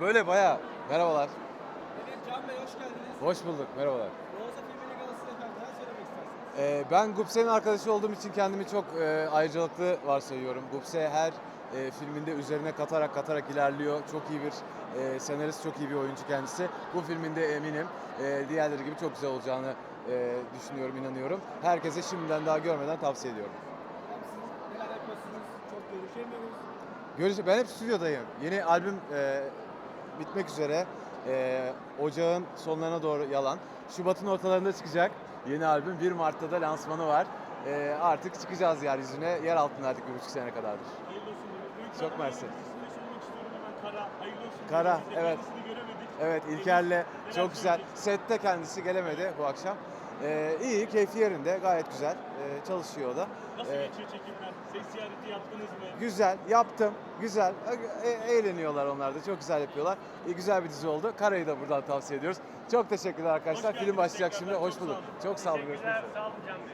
Böyle bayağı. Merhabalar. Evet Can Bey hoş geldiniz. Hoş bulduk. Merhabalar. Filminin galasında efendim neler söylemek istersiniz? Ee, ben Gupse'nin arkadaşı olduğum için kendimi çok e, ayrıcalıklı varsayıyorum. Gupse her e, filminde üzerine katarak katarak ilerliyor. Çok iyi bir e, senarist, çok iyi bir oyuncu kendisi. Bu filminde eminim e, diğerleri gibi çok güzel olacağını e, düşünüyorum, inanıyorum. Herkese şimdiden daha görmeden tavsiye ediyorum. Efendim siz neler yapıyorsunuz? Çok görüşemiyoruz. Görüş ben hep stüdyodayım. Yeni albüm e, bitmek üzere. E, ocağın sonlarına doğru yalan. Şubat'ın ortalarında çıkacak yeni albüm. 1 Mart'ta da lansmanı var. E, artık çıkacağız yeryüzüne. Yer altındaydık bir buçuk sene kadardır. Hayırlı olsun. Büyük Çok mersi. Kara. Hayırlı olsun. Kara, evet. Evet İlker'le çok güzel. Sette kendisi gelemedi bu akşam. E, iyi, keyfi yerinde. Gayet güzel. E, çalışıyor da. Nasıl E, geçiyor çekimler? Ses ziyareti yaptınız mı? Güzel, yaptım. Güzel. E- eğleniyorlar onlar da. Çok güzel yapıyorlar. E, güzel bir dizi oldu. Kara'yı da buradan tavsiye ediyoruz. Çok teşekkürler arkadaşlar. Film başlayacak şimdi. Hoş Çok bulduk. sağ olun. Çok sağ olun. Görüşmek üzere. Teşekkürler. Sağ olun Can Bey.